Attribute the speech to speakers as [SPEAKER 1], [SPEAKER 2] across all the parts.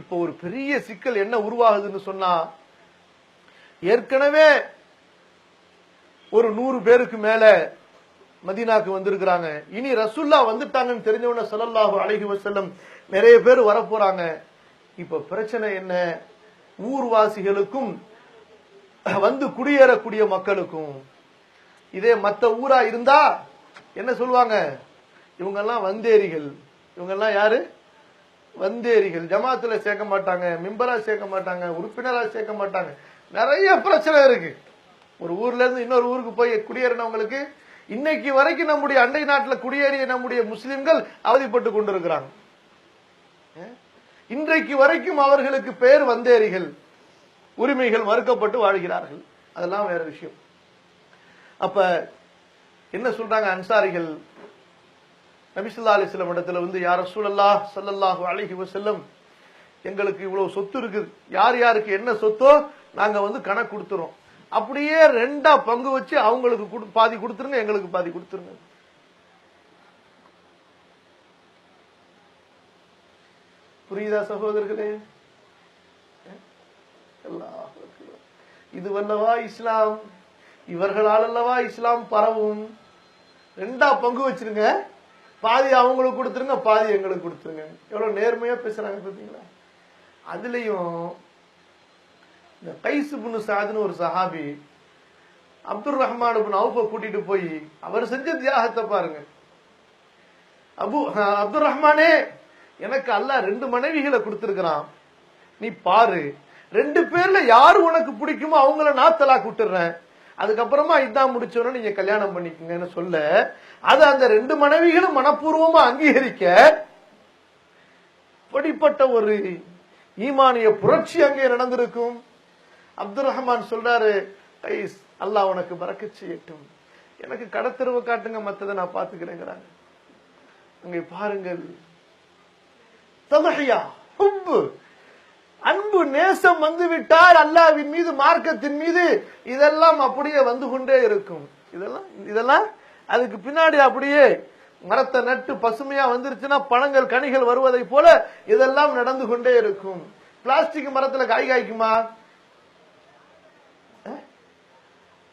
[SPEAKER 1] இப்போ ஒரு பெரிய சிக்கல் என்ன உருவாகுதுன்னு சொன்னா ஏற்கனவே ஒரு நூறு பேருக்கு மேல மதீனாக்கு வந்திருக்கிறாங்க. இனி ரசுல்லா வந்துட்டாங்கன்னு தெரிஞ்சவன ஸல்லல்லாஹு அழகி வசல்லம் நிறைய பேர் வரப்போறாங்க. இப்ப பிரச்சனை என்ன? ஊர்வாசிகளுக்கும் வந்து குடியேறக்கூடிய மக்களுக்கும். இதே மத்த ஊரா இருந்தா என்ன சொல்லுவாங்க? இவங்கெல்லாம் வந்தேரிகள். இவங்கெல்லாம் யாரு? வந்தேரிகள் ஜமாத்துல சேர்க்க மாட்டாங்க மிம்பரா சேர்க்க மாட்டாங்க உறுப்பினரா சேர்க்க மாட்டாங்க. நிறைய பிரச்சனை இருக்கு. ஒரு ஊர்ல இருந்து இன்னொரு ஊருக்கு போய் குடியேறினவங்களுக்கு இன்னைக்கு வரைக்கும் நம்முடைய அண்டை நாட்டில் குடியேறிய நம்முடைய முஸ்லிம்கள் அவதிப்பட்டு கொண்டிருக்கிறாங்க. இன்றைக்கு வரைக்கும் அவர்களுக்கு பேர் வந்தேரிகள் உரிமைகள் மறுக்கப்பட்டு வாழ்கிறார்கள். அதெல்லாம் வேற விஷயம். அப்ப என்ன சொல்றாங்க அன்சாரிகள்? நபிசுல்லா அலிஸ்லம் இடத்துல வந்து யார் ரசூலல்லாஹ் சல்லல்லாஹு அழகி வஸல்லம் எங்களுக்கு இவ்வளவு சொத்து இருக்குது. யார் யாருக்கு என்ன சொத்தோ நாங்க வந்து கணக்கு கொடுத்துறோம். அப்படியே ரெண்டா பங்கு வச்சு அவங்களுக்கு குடு- பாதி கொடுத்துருங்க எங்களுக்கு பாதி கொடுத்துருங்க. புரியுதா சகோதரர்களே? அல்லாஹ் இது வல்லவா இஸ்லாம்? இவர்களால் அல்லவா இஸ்லாம் பரவும்? ரெண்டா பங்கு வச்சிருங்க. பாதி அவங்களுக்கு கொடுத்துருங்க பாதி எங்களுக்கு கொடுத்துருங்க. எவ்வளோ நேர்மையாக பேசுகிறாங்க பார்த்தீங்களா அதுலேயும் இந்த கைசு புண்ணு சாதுன்னு ஒரு சஹாபி அப்துல் ரஹ்மான் பின் அவுஃபை கூட்டிட்டு போய் அவர் செஞ்ச தியாகத்தை பாருங்க. அபு அப்துல் ரஹ்மானே எனக்கு அல்லா ரெண்டு மனைவிகளை கொடுத்துருக்குறான். நீ பாரு ரெண்டு பேர்ல யாரு உனக்கு பிடிக்குமோ அவங்கள நான் தலாக் விட்டுறேன் அதுக்கப்புறமா இதான் முடிச்சோன்னு நீங்க கல்யாணம் பண்ணிக்கங்கன்னு சொல்ல அது அந்த ரெண்டு மனைவிகளும் மனப்பூர்வமா அங்கீகரிக்க இப்படிப்பட்ட ஒரு ஈமானிய புரட்சி அங்கே நடந்திருக்கும். அப்துல் ரஹ்மான் சொல்றாரு கைஸ் அல்லாஹ் உனக்கு பறக்க செய்யட்டும். எனக்கு கடத்தெருவு காட்டுங்க மத்ததை நான் பாத்துக்கிறேங்கிறாங்க அங்கே பாருங்கள் தலகையா ஹுப்பு அன்பு நேசம் வந்து விட்டால் அல்லாவின் மீது மார்க்கத்தின் மீது இதெல்லாம் அப்படியே வந்து கொண்டே இருக்கும். இதெல்லாம் இதெல்லாம் அதுக்கு பின்னாடி அப்படியே மரத்தை நட்டு பசுமையா வந்துருச்சுன்னா பழங்கள் கனிகள் வருவதை போல இதெல்லாம் நடந்து கொண்டே இருக்கும். பிளாஸ்டிக் மரத்துல காய் காய்க்குமா?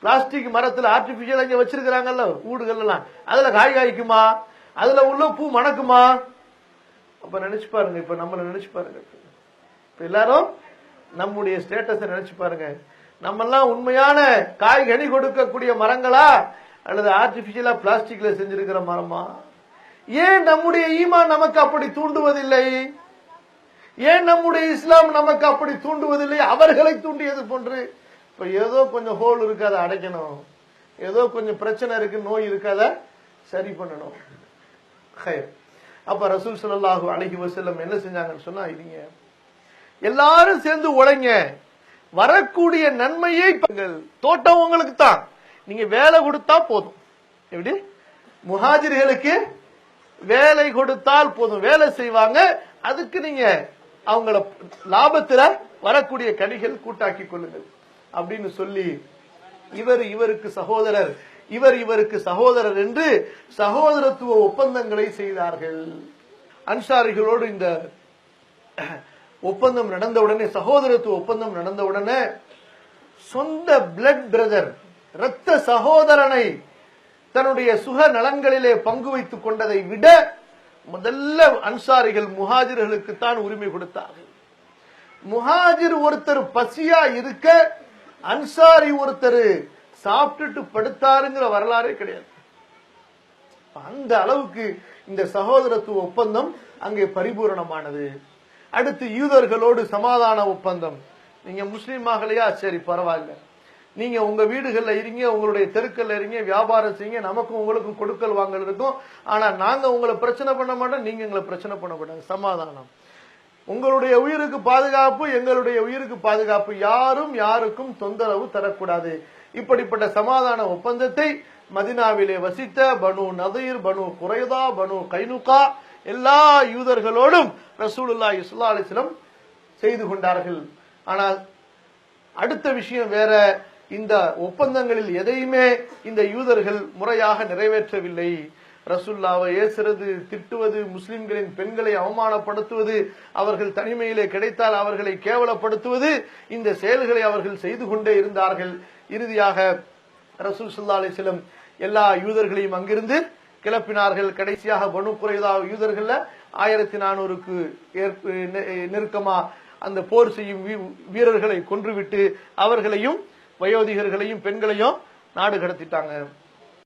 [SPEAKER 1] பிளாஸ்டிக் மரத்துல ஆர்டிபிஷியல் அங்க வச்சிருக்கிறாங்கல்ல ஊடுகள் எல்லாம் அதுல காய் காய்க்குமா? அதுல உள்ள பூ மணக்குமா? அப்ப நினைச்சு பாருங்க இப்ப நம்மள நினைச்சு பாருங்க. இப்போ எல்லாரும் நம்முடைய ஸ்டேட்டஸை நினைச்சு பாருங்க. நம்மெல்லாம் உண்மையான காய்கனி கொடுக்கக்கூடிய மரங்களா? அல்லது ஆர்டிபிஷியலா பிளாஸ்டிக்ல செஞ்சிருக்கிற மரமா? ஏன் நம்முடைய ஈமான் நமக்கு அப்படி தூண்டுவதில்லை? ஏன் நம்முடைய இஸ்லாம் நமக்கு அப்படி தூண்டுவதில்லை? அவர்களை தூண்டியது போன்று. இப்ப ஏதோ கொஞ்சம் ஹோல் இருக்கு அதை அடைக்கணும். ஏதோ கொஞ்சம் பிரச்சனை இருக்கு நோய் இருக்கு அதை சரி பண்ணணும். அப்ப ரசூல் ஸல்லல்லாஹு அழகி வசல்லம் என்ன செஞ்சாங்கன்னு சொன்னா இதுங்க எல்லாரும் சேர்ந்து உழைங்க. வரக்கூடிய நன்மையை தோட்டம் உங்களுக்கு தான். நீங்க வேலை கொடுத்தா போதும். எப்படி? முஹாஜிர்களுக்கு வேலை கொடுத்தால் போதும். வேலை செய்வாங்க. அதுக்கு நீங்க அவங்கள லாபத்துல வரக்கூடிய கனிகள் கூட்டாக்கி கொள்ளுங்கள். அப்படின்னு சொல்லி இவர் இவருக்கு சகோதரர் இவர் இவருக்கு சகோதரர் என்று சகோதரத்துவ ஒப்பந்தங்களை செய்தார்கள். அன்சாரிகளோடு இந்த ஒப்பந்தம் நடந்த உடனே சகோதரத்துவ ஒப்பந்தம் நடந்த உடனே சொந்த பிளட் பிரதர் இரத்த சகோதரனை தன்னுடைய சுக நலன்களிலே பங்கு வைத்துக் கொண்டதை விட முதல்ல அன்சாரிகள் முஹாஜிர்களுக்கு தான் உரிமை கொடுத்தார்கள். முஹாஜிர் ஒருத்தர் பசியா இருக்க அன்சாரி ஒருத்தர் சாப்பிட்டுட்டு படுத்தாருங்கிற வரலாறே கிடையாது. அந்த அளவுக்கு இந்த சகோதரத்துவ ஒப்பந்தம் அங்கே பரிபூரணமானது. அடுத்து யூதர்களோடு சமாதான ஒப்பந்தம். நீங்க முஸ்லீம் ஆகலையா சரி பரவாயில்ல. நீங்க உங்க வீடுகள்ல இருங்க உங்களுடைய தெருக்கள்ல இருங்க வியாபாரம் செய்யுங்க நமக்கும் உங்களுக்கும் கொடுக்கல் வாங்கல் இருக்கும். ஆனா நாங்க உங்களை பிரச்சனை பண்ண மாட்டோம் நீங்க எங்களை பிரச்சனை பண்ண மாட்டாங்க சமாதானம். உங்களுடைய உயிருக்கு பாதுகாப்பு எங்களுடைய உயிருக்கு பாதுகாப்பு. யாரும் யாருக்கும் தொந்தரவு தரக்கூடாது. இப்படிப்பட்ட சமாதான ஒப்பந்தத்தை மதினாவிலே வசித்த பனு நதீர் பனு குறைதா பனு கைனுகா எல்லா யூதர்களோடும் ரசூலுல்லா இஸ்லா அலிஸ்லம் செய்து கொண்டார்கள். ஆனால் அடுத்த விஷயம் வேற இந்த ஒப்பந்தங்களில் எதையுமே இந்த யூதர்கள் முறையாக நிறைவேற்றவில்லை. ரசுல்லாவை ஏசுறது திட்டுவது முஸ்லிம்களின் பெண்களை அவமானப்படுத்துவது அவர்கள் தனிமையிலே கிடைத்தால் அவர்களை கேவலப்படுத்துவது இந்த செயல்களை அவர்கள் செய்து கொண்டே இருந்தார்கள். இறுதியாக ரசூல் சுல்லா அலிஸ்லம் எல்லா யூதர்களையும் அங்கிருந்து கிளப்பினார்கள். கடைசியாக பனு குறைதா யூதர்கள்ல ஆயிரத்தி நானூறுக்கு ஏற்ப நெ- நெருக்கமா அந்த போர் செய்யும் வீ- வீரர்களை கொன்றுவிட்டு அவர்களையும் வயோதிகர்களையும் பெண்களையும் நாடு கடத்திட்டாங்க.